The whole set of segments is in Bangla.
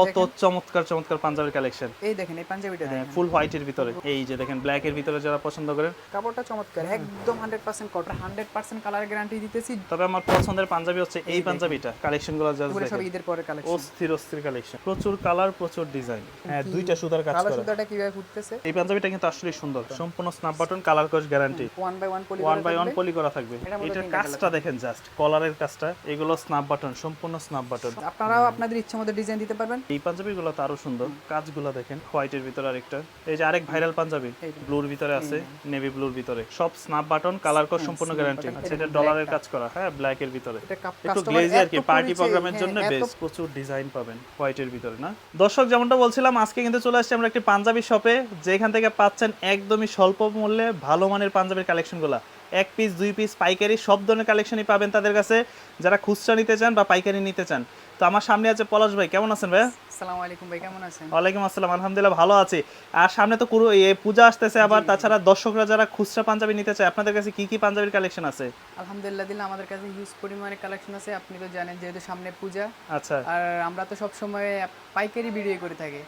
কত চমৎকার চমৎকার পাঞ্জাবির কালেকশন এই দেখেন এই পাঞ্জাবিটা দেখেন। ফুল হোয়াইটের ভিতরে। এই যে দেখেন ব্ল্যাক এর ভিতরে যারা পছন্দ করেন। কাপড়টা চমৎকার একদম hundred percent cotton hundred percent colour guarantee দিতেছি। তবে আমার পছন্দের পাঞ্জাবি হচ্ছে এই পাঞ্জাবিটা। কালেকশনগুলো জাস্ট এগুলো সব ঈদের পরে কালেকশন অস্থির অস্থির কালেকশন প্রচুর কালার প্রচুর ডিজাইন হ্যাঁ দুইটা সুতার কাজ করা। সুতাটা কীভাবে ফুটতেছে? এই পাঞ্জাবিটা কিন্তু আসলে সুন্দর। সম্পূর্ণ snap button colour code guarantee one by one poly one by one poly করা থাকবে। এটার কাজটা দেখেন জাস্ট কলারের কাজটা। এগুলো স্ন্যাপ বাটন সম্পূর্ণ স্ন্যাপ বাটন আপনারাও আপনাদের ইচ্ছা মতো ডিজাইন দিতে পারবেন। এই পাঞ্জাবিগুলো তো আরও সুন্দর। কাজগুলো দেখেন হোয়াইটের ভিতরে আরেকটা। এই যে আরেক ভাইরাল পাঞ্জাবি ব্লুর ভিতরে আছে নেভি ব্লুর ভিতরে। সব স্ন্যাপ বাটন কালার কোড সম্পূর্ণ গ্যারান্টি আচ্ছা এটা ডলারের কাজ করা হ্যাঁ ব্ল্যাক এর ভিতরে। একটু গ্লেজি আর কি পার্টি প্রোগ্রামের হ্যাঁ, জন্য বেশ প্রচুর ডিজাইন পাবেন হোয়াইটের ভিতরে না? দর্শক যেমনটা বলছিলাম আজকে কিন্তু চলে আসছে আমরা একটি পাঞ্জাবি শপে যেখান থেকে পাচ্ছেন একদমই স্বল্প মূল্যে ভালো মানের পাঞ্জাবির কালেকশনগুলো এক পিস দুই পিস পাইকারি সব ধরনের কালেকশনই পাবেন তাদের কাছে। যারা খুচরা নিতে চান বা পাইকারি নিতে চান তো আমার সামনে আছে পলাশ ভাই কেমন আছেন ভাই আসসালামু আলাইকুম ভাই কেমন আছেন? ওয়ালাইকুম আসসালাম আলহামদুলিল্লাহ ভালো আছি। আর সামনে তো পুরো এই পূজা আসতেছে আবার তাছাড়া দর্শকরা যারা খুচরা পাঞ্জাবি নিতে চায় আপনাদের কাছে কি কি পাঞ্জাবির কালেকশন আছে? আলহামদুলিল্লাহ দিল্লা আমাদের কাছে হিউজ পরিমাণে কালেকশন আছে আপনি তো জানেন যেহেতু সামনে পূজা। আচ্ছা। আর আমরা তো সব সময় পাইকারি ভিডিও করে থাকি।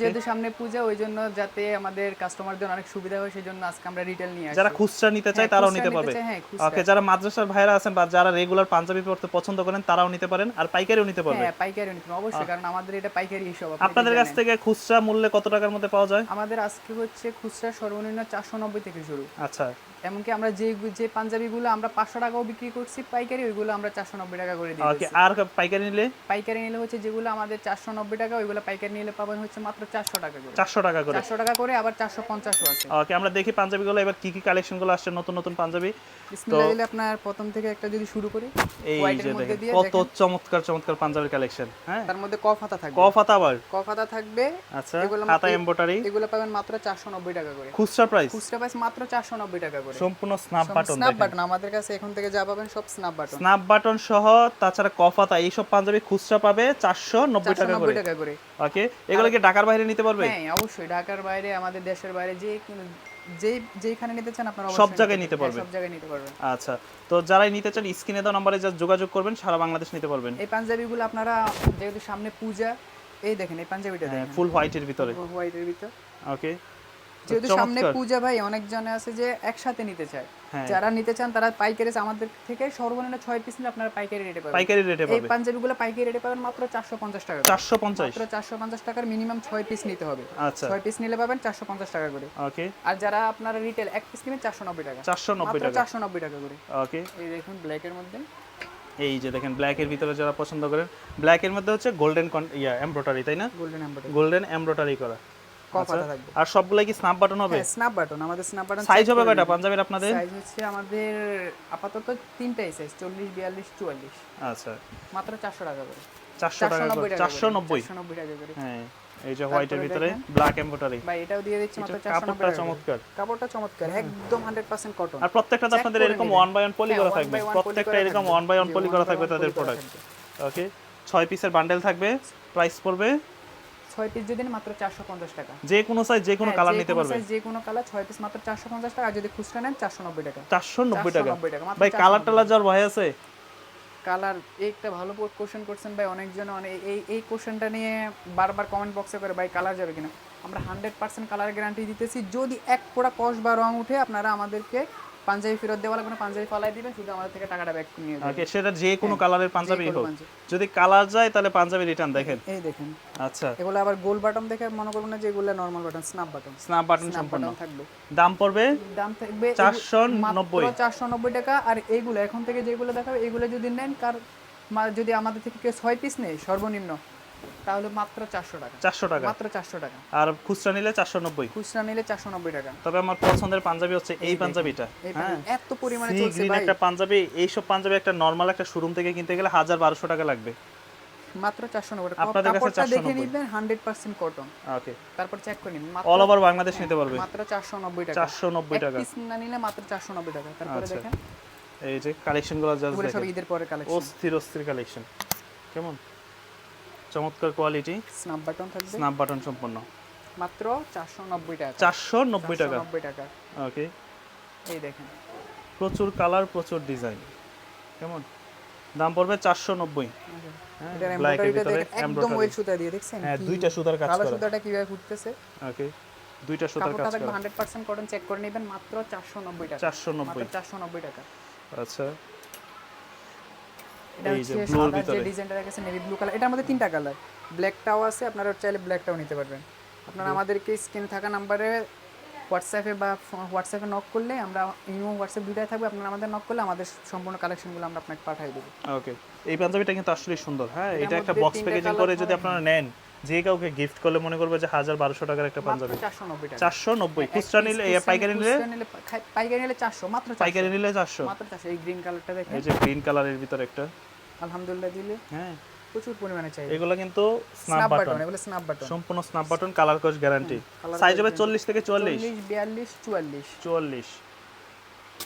যেহেতু সামনে পূজা ওই জন্য যাতে আমাদের কাস্টমারদের অনেক সুবিধা হয় সেই জন্য আজকে আমরা রিটেল নিয়ে যারা খুচরা নিতে চায় হ্যাঁ, তারাও নিতে পারবে। চায়, হ্যাঁ। ওকে যারা মাদ্রাসার ভাইরা আছেন বা যারা রেগুলার পাঞ্জাবি পড়তে পছন্দ করেন তারাও নিতে পারেন আর পাইকারিও নিতে পারবে। হ্যাঁ পাইকারি নিতে হবে, অবশ্যই কারণ আমাদের এটা পাইকারি হিসাব আপনাদের কাছ থেকে খুচরা মূল্যে কত টাকার মধ্যে পাওয়া যায়? আমাদের আজকে হচ্ছে খুচরা সর্বনিম্ন চারশো নব্বই থেকে শুরু। আচ্ছা। এমনকি আমরা যে যে পাঞ্জাবিগুলো আমরা পাঁচশো টাকাও বিক্রি করছি পাইকারি ওইগুলো আমরা চারশো নব্বই টাকা করে দিই ওকে আর পাইকারি নিলে? পাইকারি নিলে হচ্ছে যেগুলো আমাদের চারশো নব্বই টাকা ওইগুলো পাইকারি নিলে পাবেন হচ্ছে মাত্র চারশো টাকা করে। চারশো টাকা করে। চারশো টাকা করে আবার চারশো পঞ্চাশও আছে। ওকে আমরা দেখি পাঞ্জাবিগুলো এবার কি কি কালেকশনগুলো আসছে নতুন নতুন পাঞ্জাবি। বিসমিল্লাহ আপনার প্রথম থেকে একটা যদি শুরু করি এই যে দেখেন কত চমৎকার চমৎকার পাঞ্জাবির কালেকশন হ্যাঁ? তার মধ্যে কফ হাতা থাকবে? কফ হাতা আবার? কফ হাতা থাকবে। আচ্ছা এগুলো হাতা এমব্রয়ডারি এগুলো পাবেন মাত্র চারশো নব্বই টাকা করে। খুচরা প্রাইস খুচরা প্রাইস মাত্র চারশো নব্বই টাকা করে। সম্পূর্ণ স্ন্যাপ বাটন স্ন্যাপ বাটন আমাদের কাছে এখন থেকে যা পাবেন সব স্ন্যাপ বাটন স্ন্যাপ বাটন সহ তাছাড়া কফাতা এইসব পাঞ্জাবি খুচরা পাবে চারশো নব্বই চারশো টাকা করে। নব্বই টাকা করে। ওকে? এগুলো কি ঢাকার বাইরে নিতে পারবে? হ্যাঁ অবশ্যই। ঢাকার বাইরে আমাদের দেশের বাইরে যে যে যেখানে নিতে চান আপনারা সব জায়গায় নিতে পারবেন। হ্যাঁ, সব জায়গায় নিতে পারবেন। আচ্ছা। তো যারাই নিতে চান স্ক্রিনে দেওয়া নম্বরে যা যোগাযোগ করবেন সারা বাংলাদেশ নিতে পারবেন। এই পাঞ্জাবিগুলো আপনারা যেহেতু সামনে পূজা এই দেখেন এই পাঞ্জাবিটা দেখেন। ফুল হোয়াইটের ভিতরে। ফুল হোয়াইটের ভিতরে। ওকে? যেহেতু সামনে পূজা ভাই অনেক জনে আছে যে একসাথে নিতে চায়। হ্যাঁ। যারা নিতে চান তারা পাইকারি আমাদের থেকে সর্বনিম্ন ছয় পিস নিলে আপনারা পাইকারি রেটে পাবেন। পাইকারি রেটে এই পাঞ্জাবিগুলো পাইকারি রেটে পাবেন মাত্র চারশো পঞ্চাশ টাকা করে। চারশো পঞ্চাশ। মাত্র চারশো পঞ্চাশ টাকার মিনিমাম পিস নিতে হবে। আচ্ছা। পিস নিলে পাবেন চারশো পঞ্চাশ টাকা করে। ওকে আর যারা আপনারা রিটেল এক পিস নেবেন চারশো নব্বই টাকা। চারশো নব্বই মাত্র টাকা। চারশো নব্বই টাকা করে। ওকে এই দেখুন ব্ল্যাকের মধ্যে। এই যে দেখেন ব্ল্যাক এর ভিতরে যারা পছন্দ করেন ব্ল্যাক এর মধ্যে হচ্ছে গোল্ডেন ইয়া এমব্রয়ডারি তাই না? গোল্ডেন এম্বয়ডারি গোল্ডেন এমব্রয়ডারি করা। থাকবে? আর সবগুলাই কি স্ন্যাপ বাটন হবে? স্ন্যাপ বাটন আমাদের স্ন্যাপ বাটন সাইজ হবে কয়টা? পাঞ্জাবির আপনাদের? সাইজ হচ্ছে আমাদের আপাতত তিনটাই সাইজ চল্লিশ বিয়াল্লিশ চুয়াল্লিশ। আচ্ছা। মাত্র চারশো টাকা করে। চারশো টাকা করে। টাকা চারশো নব্বই? চারশো নব্বই টাকা করে। হ্যাঁ এই যে হোয়াইটের ভিতরে ব্ল্যাক এমব্রয়ডারি ভাই এটাও দিয়ে দিচ্ছি মাত্র কাপড়টা। চমৎকার। কাপড়টা চমৎকার একদম হান্ড্রেড পার্সেন্ট কটন আর প্রত্যেকটাতে আপনাদের এরকম ওয়ান বাই ওয়ান পলি করা থাকবে। প্রত্যেকটা এরকম ওয়ান বাই ওয়ান পলি করা থাকবে তাদের প্রোডাক্ট ওকে ছয় পিসের বান্ডেল থাকবে। প্রাইস পড়বে পিস যদি মাত্র চারশো পঞ্চাশ টাকা। যে কোনো সাইজ যে কোনো হ্যাঁ, কালার নিতে পারবে। যে কোনো কালার পিস মাত্র চারশো পঞ্চাশ টাকা আর যদি খুচরা নেন চারশো নব্বই টাকা। চারশো নব্বই টাকা। 490 টাকা, ভাই কালার টালার যার ভয় আছে? কালার একটা ভালো কোশ্চেন করছেন ভাই অনেকজন অনেক এই এই কোশ্চেনটা নিয়ে বারবার কমেন্ট বক্সে করে ভাই কালার যাবে কিনা? আমরা হান্ড্রেড পার্সেন্ট কালার গ্যারান্টি দিতেছি যদি এক পোড়া কস বা রং উঠে আপনারা আমাদেরকে পাঞ্জাবি ফেরত দেওয়া লাগবে না পাঞ্জাবি ফালাই দিবেন শুধু আমাদের থেকে টাকাটা ব্যাক নিয়ে যাবেন ওকে সেটা যে কোনো কালারের পাঞ্জাবি হ্যাঁ, হোক। যদি কালার যায় তাহলে পাঞ্জাবি রিটার্ন দেখেন। এই দেখেন। আচ্ছা। এগুলো আবার গোল বাটন দেখে মনে করবেন না যে এগুলো normal button snap button snap button button থাকবে। দাম পড়বে দাম থাকবে চারশো নব্বই। চারশো নব্বই টাকা আর এইগুলো এখন থেকে যেগুলো দেখাবে এগুলো যদি নেন কার যদি আমাদের থেকে কেউ ছয় পিস নেই সর্বনিম্ন তাহলে মাত্র চারশো টাকা। চারশো টাকা। মাত্র চারশো টাকা। আর খুচরা নিলে চারশো নব্বই। খুচরা নিলে চারশো নব্বই টাকা। তবে আমার পছন্দের পাঞ্জাবি হচ্ছে এই পাঞ্জাবিটা। হ্যাঁ। এত পরিমাণে চলছে ভাই। একটা পাঞ্জাবি এইসব পাঞ্জাবি একটা নর্মাল একটা শোরুম থেকে কিনতে গেলে হাজার বারোশো টাকা লাগবে। মাত্র চারশো নব্বই টাকা। আপনাদের কাছে কাপড়টা দেখে নিবেন হান্ড্রেড পার্সেন্ট কটন ওকে তারপর চেক করে নিন অল ওভার বাংলাদেশ নিতে পারবে। মাত্র চারশো নব্বই টাকা। চারশো নব্বই এক টাকা। পিস না নিলে মাত্র চারশো নব্বই টাকা। তারপরে আচ্ছা। দেখেন। এই যে কালেকশনগুলো জাস্ট সব দেখেন। ঈদের পরে কালেকশন অস্থির অস্থির কালেকশন কেমন? চমৎকার কোয়ালিটি স্ন্যাপ বাটন থাকবে। স্ন্যাপ বাটন সম্পন্ন মাত্র চারশো নব্বই টাকা। চারশো নব্বই টাকা? নব্বই টাকা। ওকে এই দেখেন। প্রচুর কালার প্রচুর ডিজাইন কেমন? দাম পড়বে চারশো নব্বই। হ্যাঁ, একদম ওয়েল সুতা দিয়ে দেখছেন? হ্যাঁ দুইটা সুতার কাজ কালো করা। সুতাটা কীভাবে ফুটতেছে? ওকে দুইটা সুতার কাজ করা। হান্ড্রেড পার্সেন্ট কটন চেক করে নেবেন মাত্র চারশো নব্বই টাকা। চারশো মাত্র নব্বই চারশো নব্বই টাকা। আচ্ছা। এটা যে হচ্ছে সাদা যে ডিজাইনটা রেখেছে নেভি ব্লু কালার এটার মধ্যে তিনটা কালার ব্ল্যাকটাও আছে আপনারা চাইলে ব্ল্যাকটাও নিতে পারবেন। আপনারা আমাদেরকে স্ক্রিনে থাকা নাম্বারে হোয়াটসঅ্যাপে বা হোয়াটসঅ্যাপে নক করলে আমরা ইমো হোয়াটসঅ্যাপ দুটাই থাকবে আপনারা আমাদের নক করলে আমাদের সম্পূর্ণ কালেকশনগুলো আমরা আপনাকে পাঠিয়ে দেবো। ওকে এই পাঞ্জাবিটা কিন্তু আসলে সুন্দর হ্যাঁ? এটা একটা বক্স প্যাকেজিং করে যদি আপনারা নেন যে কাউকে গিফট করলে মনে করবে যে হাজার বারোশো টাকার একটা পাঞ্জাবি। চারশো নব্বই খুচরা নিলে পাইকারি নিলে পাইকারি নিলে চারশো মাত্র পাইকারি নিলে চারশো। মাত্র চারশো। এই গ্রিন কালারটা দেখেন। এই যে গ্রিন কালারের ভিতর একটা। আলহামদুলিল্লাহ দিলে হ্যাঁ। প্রচুর পরিমাণে চাই। এগুলো কিন্তু স্ন্যাপ বাটন এগুলো স্ন্যাপ বাটন সম্পূর্ণ snap button colour code guarantee size হবে চল্লিশ থেকে চুয়াল্লিশ। চল্লিশ বিয়াল্লিশ চুয়াল্লিশ। চুয়াল্লিশ।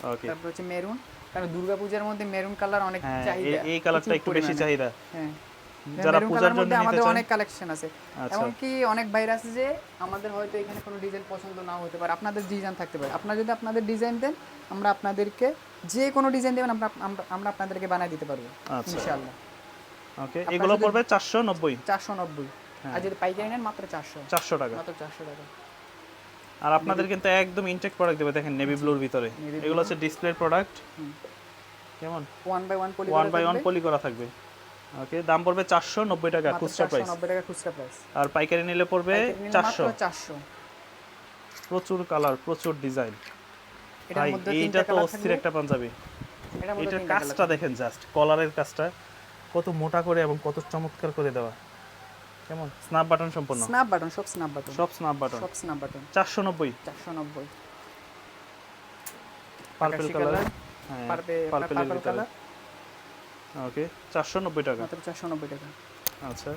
ওকে তারপর হচ্ছে মেরুন কারণ দুর্গাপূজার মধ্যে মেরুন কালার অনেক হ্যাঁ চাহিদা এই- কালারটা একটু বেশি। চাহিদা। হ্যাঁ। যারা পূজার জন্য আমাদের অনেক কালেকশন আছে। আচ্ছা। এমনকি অনেক বাইরে আছে যে আমাদের হয়তো এখানে কোনো ডিজাইন পছন্দ নাও হতে পারে। আপনাদের ডিজাইন থাকতে পারে। আপনারা যদি আপনাদের ডিজাইন দেন আমরা আপনাদেরকে যে কোনো ডিজাইন দেবেন আমরা আমরা- আমরা আপনাদেরকে বানিয়ে দিতে পারব। ইনশাআল্লাহ। ওকে এগুলো পড়বে চারশো নব্বই। চারশো নব্বই। আর যদি পাইকারি নেন মাত্র চারশো। চারশো টাকা। মাত্র চারশো টাকা। আর আপনাদের কিন্তু একদম ইনটেক প্রোডাক্ট দেবে। দেখেন নেভি ব্লুর ভিতরে। এগুলো হচ্ছে ডিসপ্লে প্রোডাক্ট। কেমন? One by one poly one by one poly করা থাকবে। ওকে দাম পড়বে চারশো নব্বই টাকা খুচরা প্রাইস নব্বই টাকা খুচরা প্রাইস আর পাইকারি নিলে পড়বে চারশো। চারশো। প্রচুর কালার প্রচুর ডিজাইন। এটার মধ্যে এইটা তো অস্থির একটা পাঞ্জাবি। এটার কাজটা দেখেন জাস্ট কলারের কাজটা। কত মোটা করে এবং কত চমৎকার করে দেওয়া। কেমন? স্ন্যাপ বাটন সম্পূর্ণ। স্ন্যাপ বাটন সব স্ন্যাপ বাটন সব স্ন্যাপ বাটন সব স্ন্যাপ বাটন চারশো নব্বই। চারশো নব্বই। Purple colour purple colour okay চারশো নব্বই টাকা। মাত্র চারশো নব্বই টাকা। আচ্ছা।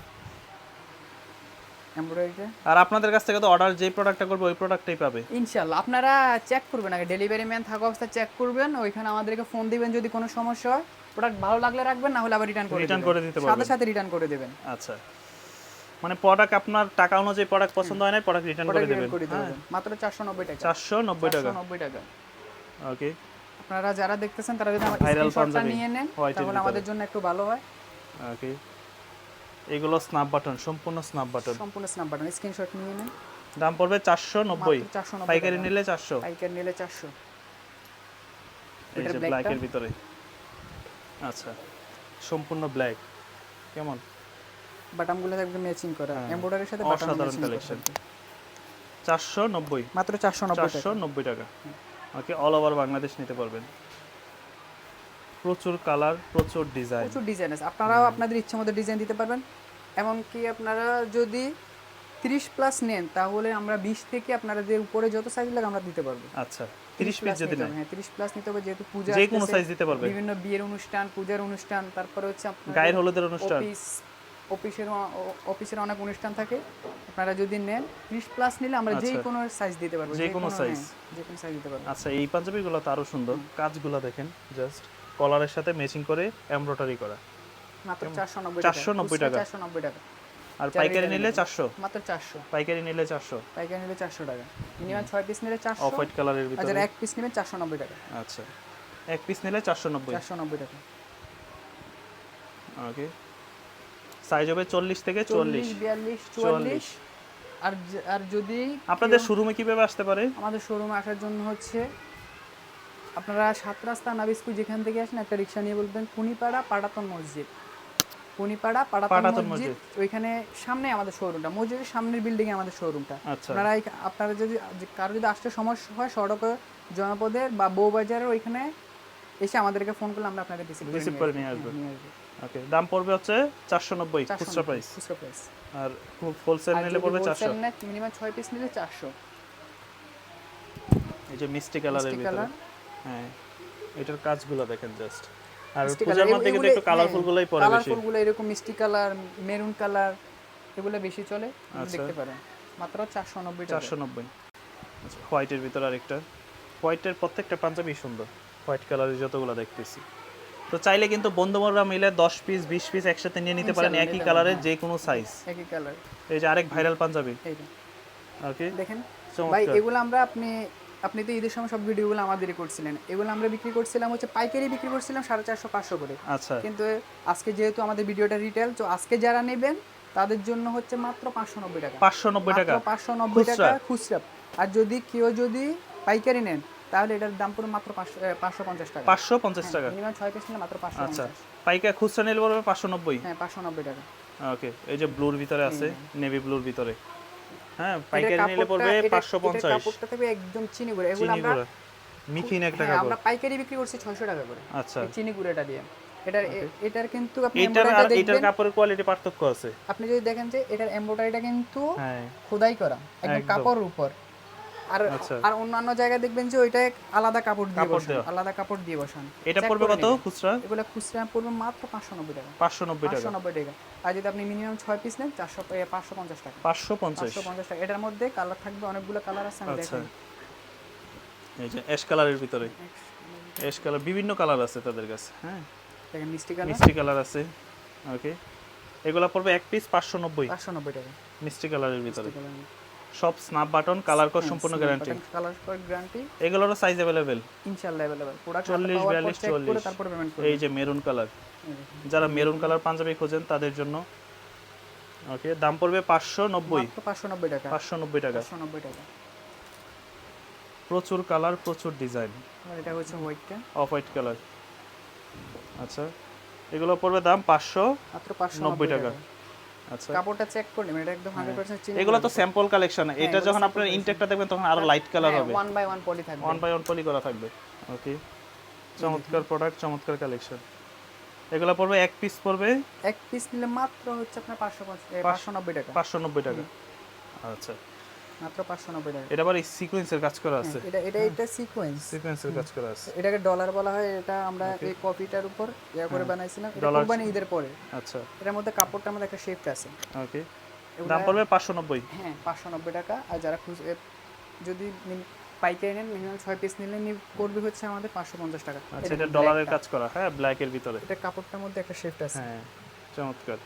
আর আপনাদের কাছ থেকে তো অর্ডার যেই প্রোডাক্টটা করবে ওই প্রোডাক্টটাই পাবে। ইনশাল্লাহ আপনারা চেক করবেন আগে ডেলিভারি ম্যান থাকা অবস্থায় চেক করবেন ওইখানে আমাদেরকে ফোন দিবেন যদি কোনো সমস্যা হয়। প্রোডাক্ট ভালো লাগলে রাখবেন না হলে আবার রিটার্ন করে দিবেন। করে দিতে সাথে পারবেন। সাথে রিটার্ন করে দেবেন। আচ্ছা। মানে প্রোডাক্ট আপনার টাকা অনুযায়ী প্রোডাক্ট পছন্দ হয় না প্রোডাক্ট রিটার্ন করে দেবেন। রিটার্ন হ্যাঁ। মাত্র চারশো নব্বই টাকা। চারশো নব্বই টাকা। চারশো নব্বই টাকা। ওকে। আপনারা যারা দেখতেছেন তারা যদি আমার Viral স্ক্রিনশটটা নিয়ে নেন তাহলে আমাদের জন্য একটু ভালো হয়। ওকে এগুলো স্ন্যাপ বাটন সম্পূর্ণ স্ন্যাপ বাটন সম্পূর্ণ স্ন্যাপ বাটন স্ক্রিনশট নিয়ে নেন। দাম পড়বে চারশো নব্বই। মাত্র চারশো নব্বই পাইকারি নিলে চারশো। পাইকারি নিলে চারশো। এই এটার যে ব্ল্যাকের ভিতরে। আচ্ছা। সম্পূর্ণ ব্ল্যাক কেমন? বাটামগুলো একদম ম্যাচিং করা। হ্যাঁ, এমব্রয়ডারির সাথে বাটাম অসাধারণ ম্যাচিং। চারশো নব্বই। মাত্র চারশো নব্বই টাকা। চারশো নব্বই টাকা। ওকে অল ওভার বাংলাদেশ নিতে পারবেন। প্রচুর কালার প্রচুর ডিজাইন প্রচুর ডিজাইন আছে। আপনারাও আপনাদের ইচ্ছা মতো ডিজাইন দিতে পারবেন। এমনকি আপনারা যদি তিরিশ প্লাস নেন তাহলে আমরা বিশ থেকে আপনাদের উপরে যত সাইজ লাগে আমরা দিতে পারব। আচ্ছা তিরিশ পিস যদি নেন। হ্যাঁ তিরিশ প্লাস নিতে হবে যেহেতু পূজা যে কোনো সাইজ দিতে পারবে। বিভিন্ন বিয়ের অনুষ্ঠান পূজার অনুষ্ঠান তারপরে হচ্ছে আপনার গায়ের হলুদের অনুষ্ঠান। অফিস অফিসের অফিসের অনেক অনুষ্ঠান থাকে আপনারা যদি নেন ত্রিশ প্লাস নিলে আমরা যে আচ্ছা। কোনো সাইজ দিতে পারব যে কোনো? হ্যাঁ, যে কোনো সাইজ দিতে পারব। আচ্ছা এই পাঞ্জাবিগুলো তো আরও সুন্দর। কাজগুলো দেখেন জাস্ট কলারের সাথে ম্যাচিং করে এমব্রয়ডারি করা। মাত্র চারশো নব্বই 490 টাকা। চারশো নব্বই টাকা। আর পাইকারি নিলে নেবেন। চারশো। মাত্র চারশো। পাইকারি নিলে চারশো। পাইকারি নিলে চারশো টাকা। মিনিমাম ছয় পিস নিলে চারশো। অফ হোয়াইট কালারের ভিতরে। যারা এক পিস চারশো নব্বই টাকা। আচ্ছা এক পিস নিলে চারশো নব্বই। চারশো নব্বই টাকা। ওকে সাইজ হবে চল্লিশ থেকে চল্লিশ বিয়াল্লিশ চুয়াল্লিশ। আর আর যদি আপনাদের শোরুমে কীভাবে আসতে পারে? আমাদের শোরুমে আসার জন্য হচ্ছে আপনারা সাত রাস্তা নাবিস্কুল যেখান থেকে আসেন একটা রিক্সা নিয়ে বলবেন কুনিপাড়া পাড়াতন মসজিদ। কুনিপাড়া পাড়াতন মসজিদ ওইখানে সামনে আমাদের শোরুমটা মসজিদের সামনের বিল্ডিং এ আমাদের শোরুমটা আচ্ছা। আপনারা আপনারা যদি কারও যদি আসতে সমস্যা হয় সড়কে জনপদের বা বউবাজারের ওইখানে এসে আমাদেরকে ফোন করলে আমরা আপনাদের রিসিভ করে নিয়ে আসব। ওকে দাম পড়বে হচ্ছে চারশো নব্বই খুচরা প্রাইস খুচরা প্রাইস আর হোলসেল নিলে পড়বে চারশো। মিনিমাম ছয় পিস নিলে চারশো। এই যে মিষ্টি কালারের ভিতরে। হ্যাঁ এটার কাজগুলো দেখেন জাস্ট আর পূজার মধ্যে কিন্তু একটু কালারফুল গুলোই পরে বেশি। কালারফুলগুলো এরকম মিষ্টি কালার মেরুন কালার এগুলো বেশি চলে। আচ্ছা। দেখতে পারেন। মাত্র চারশো নব্বই টাকা। চারশো নব্বই। আচ্ছা হোয়াইটের ভিতরে আরেকটা। হোয়াইটের প্রত্যেকটা পাঞ্জাবি সুন্দর। হোয়াইট কালারের যতগুলো দেখতেছি। তো চাইলে কিন্তু বন্ধুবর্গরা মিলে দশ পিস বিশ পিস একসাথে নিয়ে নিতে পারেন একই পারেন, যে কোনো সাইজ একই কালার। এই যে আরেক ভাইরাল পাঞ্জাবি ওকে দেখেন ভাই এগুলো আমরা আপনি আপনি তো ঈদের সময় সব ভিডিওগুলো আমাদেরই করছিলেন। এগুলো আমরা বিক্রি করছিলাম হচ্ছে পাইকারি বিক্রি করছিলাম সাড়ে চারশো পাঁচশো করে। আচ্ছা। কিন্তু আজকে যেহেতু আমাদের ভিডিওটা রিটেল তো আজকে যারা নেবেন তাদের জন্য হচ্ছে মাত্র পাঁচশো নব্বই টাকা। পাঁচশো নব্বই টাকা। পাঁচশো নব্বই? টাকা খুচরা। আর যদি কেউ যদি পাইকারি নেন তাহলে এটার দাম পুরো মাত্র পাঁচশো পঞ্চাশ টাকা। পাঁচশো পঞ্চাশ টাকা? মিনিমাম ছয় পিস নিলে মাত্র পাঁচশো আচ্ছা। পাইকার খুচরা নিলে পড়বে পাঁচশো নব্বই? হ্যাঁ পাঁচশো নব্বই টাকা। ওকে এই যে ব্লুর ভিতরে আছে নেভি ব্লুর ভিতরে। হ্যাঁ পাইকারি নিলে পড়বে পাঁচশো পঞ্চাশ। কাপড়টা থাকবে একদম চিনি গুঁড়ো। এগুলো আমরা মিথিন একটা হ্যাঁ, কাপড়। আমরা পাইকারি বিক্রি করছি ছয়শো টাকা করে। আচ্ছা। চিনি গুঁড়োটা দিয়ে। এটার এটার কিন্তু আপনি এটার আর এটার কাপড়ের কোয়ালিটি পার্থক্য আছে। আপনি যদি দেখেন যে এটার এমব্রয়ডারিটা কিন্তু হ্যাঁ। খোদাই করা একদম। কাপড়ের উপর। আর আচ্ছা। আর অন্যান্য জায়গায় দেখবেন যে ওইটা আলাদা কাপড় দিয়ে বসান আলাদা কাপড় দিয়ে বসান। এটা পড়বে কত খুচরা? এগুলো খুচরা পড়বে মাত্র পাঁচশো নব্বই টাকা। পাঁচশো নব্বই টাকা। পাঁচশো নব্বই টাকা। আর যদি আপনি মিনিমাম ছয় পিস নেন চারশো পাঁচশো পঞ্চাশ টাকা। পাঁচশো পঞ্চাশ। পাঁচশো পঞ্চাশ টাকা। এটার মধ্যে কালার থাকবে অনেকগুলো কালার আছে আমি আচ্ছা। দেখাই। এই যে অ্যাশ কালারের ভিতরে। অ্যাশ কালার বিভিন্ন কালার আছে তাদের কাছে। হ্যাঁ। দেখেন মিষ্টি কালার। মিষ্টি কালার আছে। ওকে এগুলা পড়বে এক পিস পাঁচশো নব্বই। পাঁচশো নব্বই টাকা। মিষ্টি কালারের ভিতরে। সব স্ন্যাপ বাটন কালার কোড সম্পূর্ণ গ্যারান্টি কালার কয় গ্যারান্টি এগুলোরও সাইজ অ্যাভেলেবেল ইনশাআল্লাহ अवेलेबल প্রোডাক্ট 40, 42, 40 তারপরে পেমেন্ট এই যে মেরুন কালার যারা মেরুন কালার পাঞ্জাবি খোঁজেন তাদের জন্য ওকে দাম পড়বে পাঁচশো নব্বই মাত্র পাঁচশো নব্বই টাকা পাঁচশো নব্বই টাকা পাঁচশো নব্বই টাকা প্রচুর কালার প্রচুর ডিজাইন আর এটা হচ্ছে হোয়াইটটা অফ হোয়াইট কালার আচ্ছা এগুলো পড়বে দাম পাঁচশো মাত্র পাঁচশো নব্বই টাকা আচ্ছা কাপড়টা চেক করে নেবেন এটা একদম হান্ড্রেড পার্সেন্ট চিনি এগুলো তো স্যাম্পল কালেকশন এটা যখন আপনার ইনটেকটা দেখবেন তখন আরও লাইট কালার হবে। ওয়ান বাই ওয়ান পলি থাকবে। ওয়ান বাই ওয়ান পলি করা থাকবে। ওকে চমৎকার প্রোডাক্ট চমৎকার কালেকশন এগুলো পড়বে এক পিস পড়বে? এক পিস নিলে মাত্র হচ্ছে আপনার পাঁচশো পাঁচশো নব্বই টাকা। পাঁচশো নব্বই টাকা। আচ্ছা। মাত্র পাঁচশো নব্বই টাকা। এটা আবার সিকোয়েন্সের কাজ করা আছে। এটা এটা এটা সিকোয়েন্স সিকোয়েন্সের কাজ করা আছে। এটাকে ডলার বলা হয় এটা আমরা এই কপিটার উপর ইয়া করে বানাইছিলাম। এটা কোরবানি ঈদের পরে। আচ্ছা। এটার মধ্যে কাপড়টা আমাদের একটা শেপ আছে। ওকে দাম পড়বে পাঁচশো নব্বই। হ্যাঁ পাঁচশো নব্বই টাকা। আর যারা এ, যদি পাইকারি নেন মিনিমাম ছয় পিস নিলে নি- পড়বে হচ্ছে আমাদের পাঁচশো পঞ্চাশ টাকা। আচ্ছা এটা ডলারের কাজ করা হ্যাঁ ব্ল্যাকের ভিতরে। এটা কাপড়টার মধ্যে একটা শেফট আছে। হ্যাঁ চমৎকার।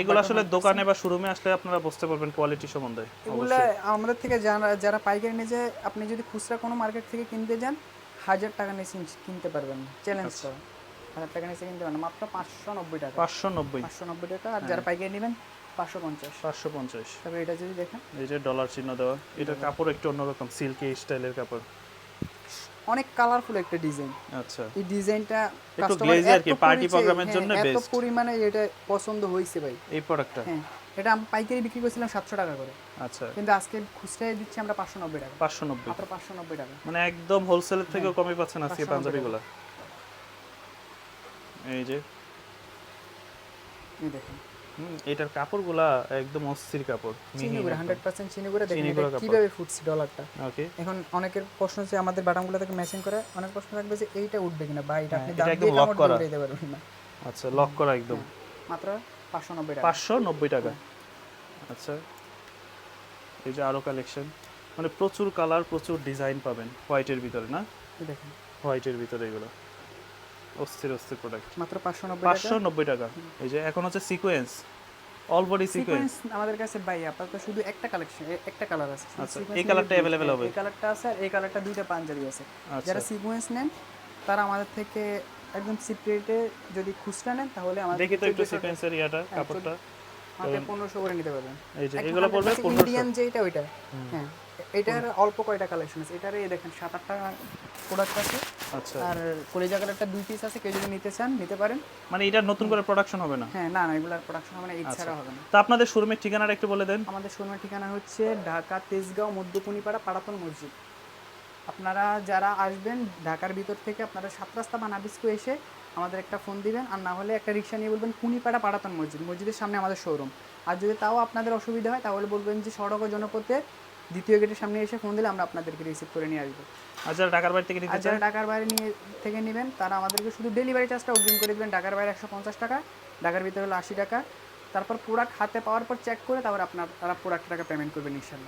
এগুলো আসলে দোকানে বা শোরুমে আসলে আপনারা বুঝতে পারবেন কোয়ালিটি সম্বন্ধে এগুলা আমাদের থেকে যারা যারা পাইকারি নিয়ে যায় আপনি যদি খুচরা কোনো মার্কেট থেকে কিনতে যান হাজার টাকা নিচে কিনতে পারবেন। চ্যালেঞ্জ। করা। হাজার টাকা নিচে কিনতে পারবেন। মাত্র পাঁচশো নব্বই টাকা। পাঁচশো নব্বই। পাঁচশো নব্বই টাকা। হ্যাঁ। আর যারা পাইকারি নেবেন পাঁচশো পঞ্চাশ। পাঁচশো পঞ্চাশ। তারপরে এটা যদি দেখেন। এই যে ডলার চিহ্ন দেওয়া এটা কাপড় একটু অন্যরকম সিল্কি স্টাইলের কাপড়। অনেক কালারফুল একটা ডিজাইন আচ্ছা। এই ডিজাইনটা একটু আর কি, party পরিচয়- program এর হ্যাঁ, এত। পরিমাণে এটা পছন্দ হয়েছে ভাই। এই প্রোডাক্টটা হ্যাঁ এটা আমি পাইকারি বিক্রি করছিলাম সাতশো টাকা করে। আচ্ছা। কিন্তু আজকে খুচরায় দিচ্ছি আমরা পাঁচশো নব্বই টাকা। পাঁচশো নব্বই। মাত্র পাঁচশো নব্বই টাকা। মানে একদম হোলসেলের থেকেও কমে পাচ্ছেন আজকে 590 পাঞ্জাবিগুলো। এই যে। এই দেখেন। এটার কাপড়গুলা একদম অস্থির কাপড় চিনি গুঁড়া হান্ড্রেড পার্সেন্ট চিনি গুঁড়া দেখেন। কীভাবে ফুটছে ডলারটা ওকে এখন অনেকের প্রশ্ন যে আমাদের বাটামগুলো থেকে ম্যাচিং করে অনেক প্রশ্ন থাকবে যে এইটা উঠবে কিনা বা এটা আপনি হ্যাঁ, দাম দিয়ে কামড় করা। উঠাইতে পারবেন না। আচ্ছা লক করা একদম। মাত্র পাঁচশো নব্বই টাকা। পাঁচশো নব্বই টাকা। আচ্ছা এই যে আরও কালেকশন মানে প্রচুর কালার প্রচুর ডিজাইন পাবেন হোয়াইটের ভিতরে না? দেখেন। হোয়াইটের ভিতরে এগুলো। অস্থির অস্থির প্রোডাক্ট মাত্র পাঁচশো নব্বই টাকা? এই যে এখন হচ্ছে সিকোয়েন্স অল বডি সিকোয়েন্স আমাদের কাছে ভাই আপাতত শুধু একটা কালেকশন একটা কালার আছে। আচ্ছা, এই কালারটা হ্যাঁ, হবে? এই কালারটা আছে আর এই কালারটা দুইটা পাঞ্জাবি আছে। আচ্ছা। যারা সিকোয়েন্স নেন তারা আমাদের থেকে একদম সিপ্রেটে যদি খুচরা নেন তাহলে আমাদের দেখি তো একটু সিকোয়েন্সের ইয়াটা হ্যাঁ, কাপড়টা। আমাদের পনেরোশো করে নিতে পারবেন। এই যে এগুলো পড়বে পনেরোশো। ইন্ডিয়ান যেটা ওইটা। হ্যাঁ এটার অল্প কয়টা কালেকশন আছে? এটার দেখেন সাত আটটা প্রোডাক্ট আছে। আচ্ছা। আর কলেজা কালারটা দুই পিস আছে কেউ যদি নিতে চান নিতে পারেন। মানে এটা নতুন করে প্রোডাকশন হবে না? হ্যাঁ না না এগুলার প্রোডাকশন হবে না আচ্ছা। এছাড়া হবে না। তা আপনাদের শোরুমের ঠিকানাটা একটু বলে দেন। আমাদের শোরুমের ঠিকানা হচ্ছে ঢাকা তেজগাঁও মধ্যকুনিপাড়া পাড়াতন মসজিদ। আপনারা যারা আসবেন ঢাকার ভিতর থেকে আপনারা সাত রাস্তা বা নাবিস্কো এসে আমাদের একটা ফোন দিবেন আর না হলে একটা রিক্সা নিয়ে বলবেন কুনিপাড়া পাড়াতন মসজিদ মসজিদের সামনে আমাদের শোরুম আর যদি তাও আপনাদের অসুবিধা হয় তাহলে বলবেন যে সড়ক ও জনপথে দ্বিতীয় গেটের সামনে এসে ফোন দিলে আমরা আপনাদেরকে রিসিভ করে নিয়ে আসব। আর যারা ঢাকার বাইরে থেকে নিতে যারা ঢাকার বাইরে নিয়ে থেকে নেবেন তারা আমাদেরকে শুধু ডেলিভারি চার্জটা অগ্রিম করে দেবেন। ঢাকার বাইরে একশো পঞ্চাশ টাকা ঢাকার ভিতরে হলো আশি টাকা। তারপর প্রোডাক্ট হাতে পাওয়ার পর চেক করে তারপর আপনার তারা প্রোডাক্ট টাকা পেমেন্ট করবেন ইনশাল্লাহ।